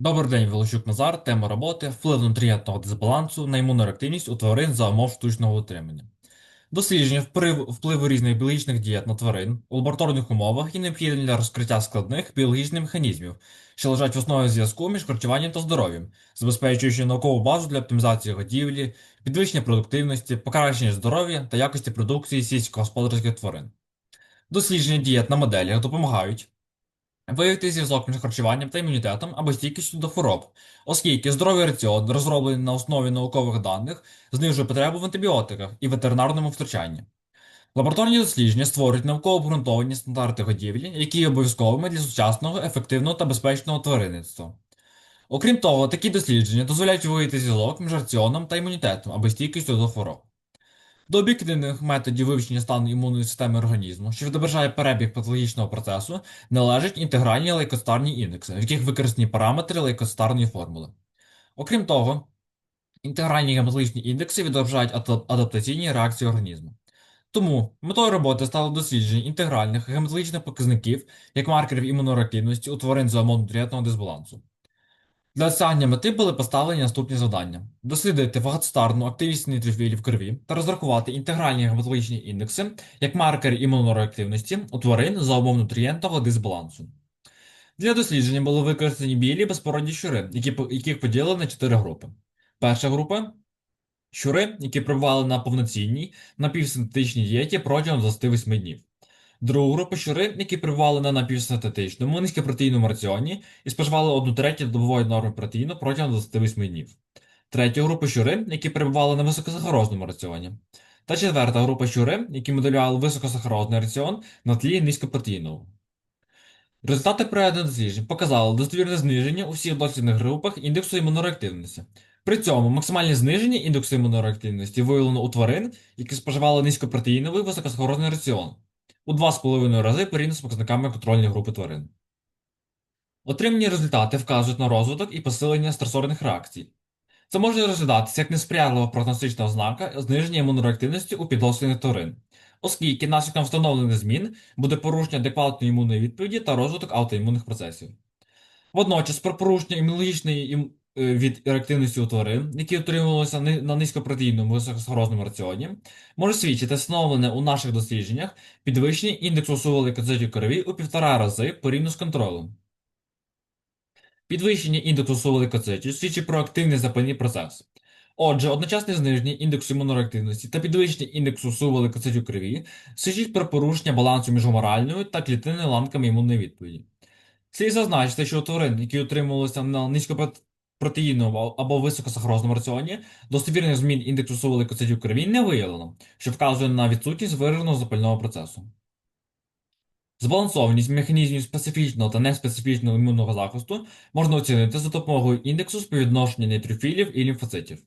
Добрий день, Волощук Назар. Тема роботи вплив нутрієнтного дисбалансу на імунну у тварин за умов штучного утримання. Дослідження впливу, різних біологічних дієт на тварин у лабораторних умовах є необхідним для розкриття складних біологічних механізмів, що лежать в основі зв'язку між харчуванням та здоров'ям, забезпечуючи наукову базу для оптимізації годівлі, підвищення продуктивності, покращення здоров'я та якості продукції сільськогосподарських тварин. Дослідження дієт на моделях допомагають Виявити зв'язок між харчуванням та імунітетом або стійкістю до хвороб, оскільки здоровий раціон, розроблений на основі наукових даних, знижує потребу в антибіотиках і ветеринарному втручанні. Лабораторні дослідження створюють науково обґрунтовані стандарти годівлі, які є обов'язковими для сучасного, ефективного та безпечного тваринництва. Окрім того, такі дослідження дозволяють виявити зв'язок між раціоном та імунітетом або стійкістю до хвороб. До об'єктивних методів вивчення стану імунної системи організму, що відображає перебіг патологічного процесу, належать інтегральні лейкоцитарні індекси, в яких використані параметри лейкоцитарної формули. Окрім того, інтегральні гематологічні індекси відображають адаптаційні реакції організму. Тому метою роботи стало дослідження інтегральних гематологічних показників як маркерів імунореактивності у тварин умов дисбалансу. Для досягнення мети були поставлені наступні завдання: дослідити фагоцитарну активність нейтрofілів в крові та розрахувати інтегральні гематологічні індекси як маркери імунореактивності у тварин за умов нутрієнтного дисбалансу. Для дослідження були використані білі безпородні щури, які, яких поділили на чотири групи. Перша група щури, які перебували на повноцінній напівсинтетичній дієті протягом 28 днів. Другу групу щури, які перебували на напівсинтетичному низькопротеїнному раціоні і споживали одну третю добової норми протеїну протягом 28 днів. Третя група щури, які перебували на високосахарозному раціоні. Та четверта група щури, які моделювали високосахарозний раціон на тлі низькопротеїнового. Результати проведених досліджень показали достовірне зниження у всіх дослідних групах індексу імунореактивності. При цьому максимальне зниження індексу імунореактивності виявлено у тварин, які споживали низькопротеїновий високосахарозний раціон у 2,5 рази порівняно з показниками контрольної групи тварин. Отримані результати вказують на розвиток і посилення стресорних реакцій. Це може розглядатися як несприятлива прогностична ознака зниження імунореактивності у підослідних тварин, оскільки наслідком встановлених змін буде порушення адекватної імунної відповіді та розвиток аутоімунних процесів. Водночас, про порушення імунологічної від реактивності у тварин, які отримувалися на низькопротеїнному високосахарозному раціоні, може свідчити встановлене у наших дослідженнях підвищення індексу сували кацетів крові у півтора рази порівняно з контролем. Підвищення індексу суволейкоцитів свідчить про активний запальний процес. Отже, одночасне зниження індексу імунореактивності та підвищення індексу суволейкоцитів крові свідчить про порушення балансу між гуморальною та клітинними ланками імунної відповіді. Слід зазначити, що у тварин, які утримувалися на низькопротеїнному протеїновому або високосахарозному раціоні достовірних змін індексу суволейкоцитів крові не виявлено, що вказує на відсутність вираженого запального процесу. Збалансованість механізмів специфічного та неспецифічного імунного захисту можна оцінити за допомогою індексу співвідношення нейтрофілів і лімфоцитів.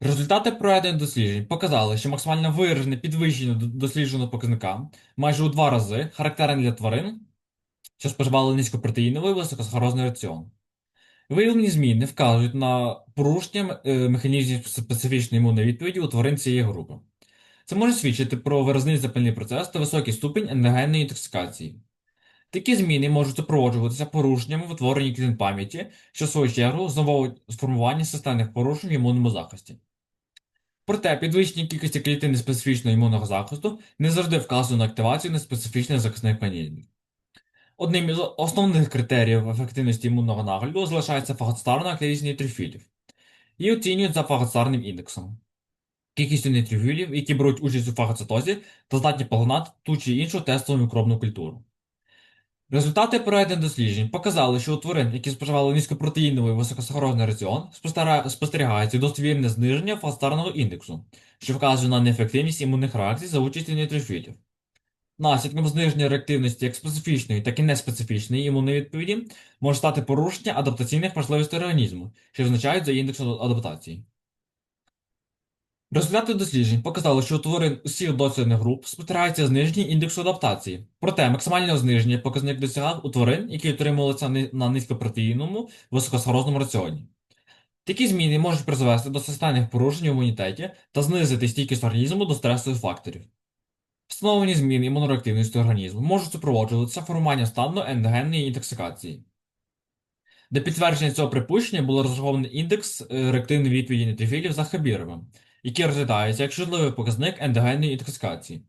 Результати проведених досліджень показали, що максимально виражене підвищення дослідженого показника майже у два рази характерне для тварин, що споживали низькопротеїновий високосахарозний раціон. Виявлені зміни вказують на порушення е, механізмів специфічної імунної відповіді у тварин цієї групи. Це може свідчити про виразний запальний процес та високий ступінь ендогенної інтоксикації. Такі зміни можуть супроводжуватися порушеннями в утворенні клітин пам'яті, що в свою чергу зновують сформування системних порушень в імунному захисті. Проте підвищення кількості клітин специфічного імунного захисту не завжди вказує на активацію неспецифічних захисних механізмів. Одним із основних критеріїв ефективності імунного нагляду залишається фагоцитарна активність нейтрofілів. Її оцінюють за фагоцитарним індексом, кількістю нейтрofілів, які беруть участь у фагоцитозі та здатні поглинати ту чи іншу тестову мікробну культуру. Результати проведених досліджень показали, що у тварин, які споживали низькопротеїновий високосахарозний раціон, спостерігається достовірне зниження фагоцитарного індексу, що вказує на неефективність імунних реакцій за участі нейтрофілів. Наслідком зниження реактивності як специфічної, так і неспецифічної імунної відповіді може стати порушення адаптаційних можливостей організму, що означають за індексом адаптації. Результати досліджень показали, що у тварин усіх дослідних груп спостерігається зниження індексу адаптації, проте максимальне зниження показник досягав у тварин, які утримувалися на низькопротеїнному високосхорозному раціоні. Такі зміни можуть призвести до системних порушень в імунітеті та знизити стійкість організму до стресових факторів. Встановлені зміни імунореактивності організму можуть супроводжуватися формуванням стану ендогенної інтоксикації. Для підтвердження цього припущення було розрахований індекс е, реактивної відповіді нейтрofілів за Хабіровим, який розглядається як шкідливий показник ендогенної інтоксикації.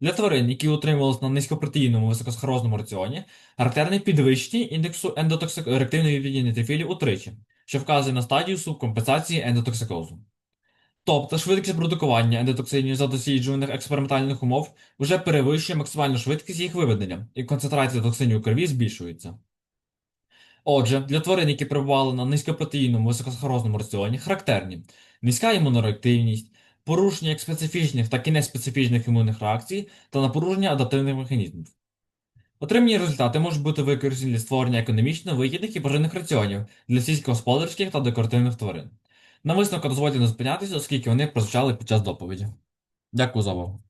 Для тварин, які утримувалися на низькопротеїнному високосахарозному раціоні, характерний підвищення індексу ендотоксик... реактивної відповіді нейтрofілів утричі, що вказує на стадію субкомпенсації ендотоксикозу. Тобто швидкість продукування ендотоксинів за досліджуваних експериментальних умов вже перевищує максимальну швидкість їх виведення, і концентрація токсинів у крові збільшується. Отже, для тварин, які перебували на низькопротеїнному високосахарозному раціоні, характерні низька імунореактивність, порушення як специфічних, так і неспецифічних імунних реакцій та напруження адаптивних механізмів. Отримані результати можуть бути використані для створення економічно вигідних і поживних раціонів для сільськогосподарських та декоративних тварин. На висновку дозвольте не зупинятися, оскільки вони прозвучали під час доповіді. Дякую за увагу.